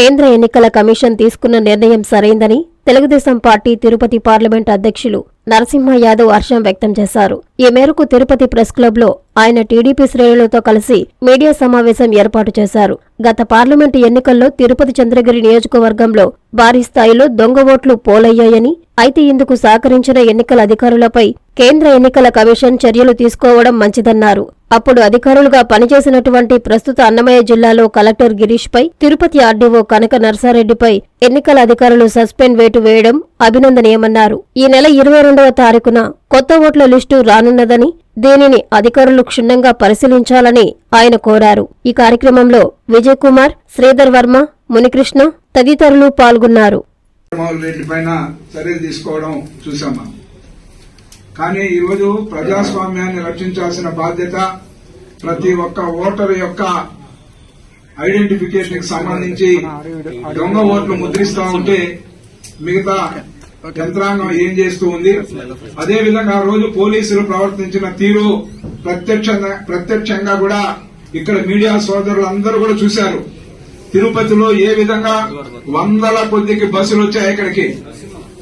కేంద్ర ఎన్నికల కమిషన్ తీసుకున్న నిర్ణయం సరైందని తెలుగుదేశం పార్టీ తిరుపతి పార్లమెంట్ అధ్యక్షులు నరసింహ యాదవ్ హర్షం వ్యక్తం చేశారు. ఈ మేరకు తిరుపతి ప్రెస్ క్లబ్లో ఆయన టీడీపీ శ్రేణులతో కలిసి మీడియా సమావేశం ఏర్పాటు చేశారు. గత పార్లమెంటు ఎన్నికల్లో తిరుపతి చంద్రగిరి నియోజకవర్గంలో భారీ స్థాయిలో దొంగ ఓట్లు పోలయ్యాయని అయితే ఇందుకు సహకరించిన ఎన్నికల అధికారులపై కేంద్ర ఎన్నికల కమిషన్ చర్యలు తీసుకోవడం మంచిదన్నారు. అప్పుడు అధికారులుగా పనిచేసినటువంటి ప్రస్తుత అన్నమయ్య జిల్లాలో కలెక్టర్ గిరీష్ పై తిరుపతి ఆర్డీఓ కనక నర్సారెడ్డిపై ఎన్నికల అధికారులు సస్పెండ్ వేటు వేయడం అభినందనీయమన్నారు. ఈ నెల ఇరవై రెండవ తారీఖున కొత్త ఓట్ల లిస్టు రానున్నదని దీనిని అధికారులు క్షుణ్ణంగా పరిశీలించాలని ఆయన కోరారు. ఈ కార్యక్రమంలో విజయ్ కుమార్ శ్రీధర్ వర్మ మునికృష్ణ తదితరులు పాల్గొన్నారు. కానీ ఈరోజు ప్రజాస్వామ్యాన్ని రక్షించాల్సిన బాధ్యత ప్రతి ఒక్క ఓటరు యొక్క ఐడెంటిఫికేషన్కి సంబంధించి దొంగ ఓట్లు ముద్రిస్తా ఉంటే మిగతా యంత్రాంగం ఏం చేస్తూ ఉంది? అదేవిధంగా ఆ రోజు పోలీసులు ప్రవర్తించిన తీరు ప్రత్యక్షంగా ప్రత్యక్షంగా కూడా ఇక్కడ మీడియా సోదరులు అందరూ కూడా చూశారు. తిరుపతిలో ఏ విధంగా వందల కొద్దికి బస్సులు వచ్చాయి ఇక్కడికి?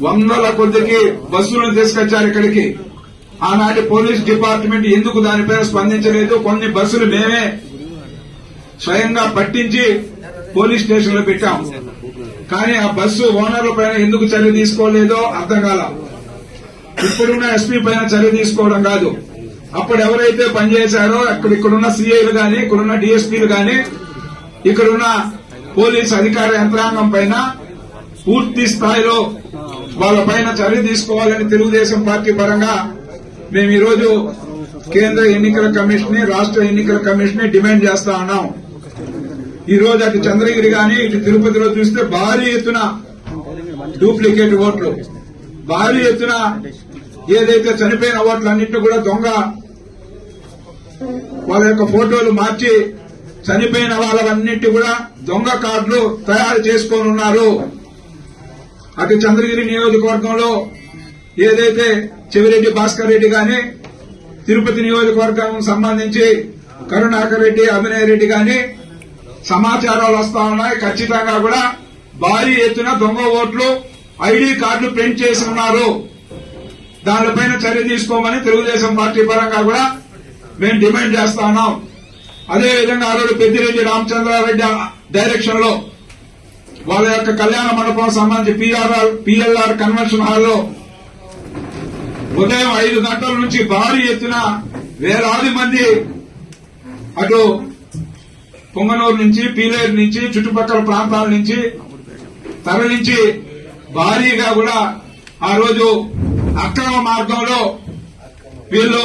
వందల కొద్దికి బస్సులను తీసుకొచ్చారు ఇక్కడికి? ఆనాటి పోలీస్ డిపార్ట్మెంట్ ఎందుకు దానిపైన స్పందించలేదు? కొన్ని బస్సులు మేమే స్వయంగా పట్టించి పోలీస్ స్టేషన్లో పెట్టాం. కానీ ఆ బస్సు ఓనర్ల పైన ఎందుకు చర్య తీసుకోలేదో అర్థం కాల. ఇప్పుడున్న ఎస్పీ పైన చర్య తీసుకోవడం కాదు. అప్పుడు ఎవరైతే పనిచేశారో అక్కడ ఇక్కడున్న సీఐలు గాని ఇక్కడున్న డిఎస్పీలు గాని ఇక్కడున్న పోలీస్ అధికార యంత్రాంగం పైన పూర్తి స్థాయిలో వాళ్ళ పైన చర్య తీసుకోవాలని తెలుగుదేశం పార్టీ పరంగా మేము ఈరోజు కేంద్ర ఎన్నికల కమిషన్ని రాష్ట్ర ఎన్నికల కమిషన్ని డిమాండ్ చేస్తా ఉన్నాం. ఈరోజు అటు చంద్రగిరి గాని ఇటు తిరుపతిలో చూస్తే భారీ ఎత్తున డూప్లికేట్ ఓట్లు. భారీ ఎత్తున ఏదైతే చనిపోయిన ఓట్లు కూడా దొంగ వాళ్ళ యొక్క ఫోటోలు మార్చి చనిపోయిన వాళ్ళవన్నిటి కూడా దొంగ కార్డులు తయారు చేసుకోనున్నారు అటు చంద్రగిరి నియోజకవర్గంలో ఏదైతే చెవిరెడ్డి భాస్కర్ రెడ్డి గాని తిరుపతి నియోజకవర్గం సంబంధించి కరుణాకర్ రెడ్డి అభినయ్ రెడ్డి గాని సమాచారాలు వస్తా ఉన్నాయి. ఖచ్చితంగా కూడా భారీ ఎత్తున దొంగ ఓట్లు ఐడి కార్డులు ప్రింట్ చేసి ఉన్నారు. దానిపైన చర్య తీసుకోమని తెలుగుదేశం పార్టీ పరంగా కూడా మేము డిమాండ్ చేస్తా ఉన్నాం. అదేవిధంగా ఆ రోజు పెద్దిరెడ్డి రామచంద్రారెడ్డి డైరెక్షన్లో వాళ్ళ యొక్క కళ్యాణ మండపం సంబంధించి పిఆర్ఆర్ పిఎల్ఆర్ కన్వెన్షన్ హాల్లో ఉదయం ఐదు గంటల నుంచి భారీ ఎత్తున వేలాది మంది అటు పొంగనూరు నుంచి పీలేరు నుంచి చుట్టుపక్కల ప్రాంతాల నుంచి తరలించి భారీగా కూడా ఆ రోజు అక్రమ మార్గంలో వీళ్ళు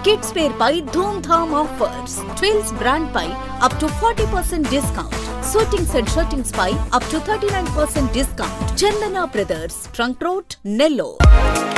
kids wear పై ధూమ్ ధామ్ offers twills brand pi up to forty percent discount suitings and shirtings pi up to thirty nine percent discount Chandana brothers trunk road Nellore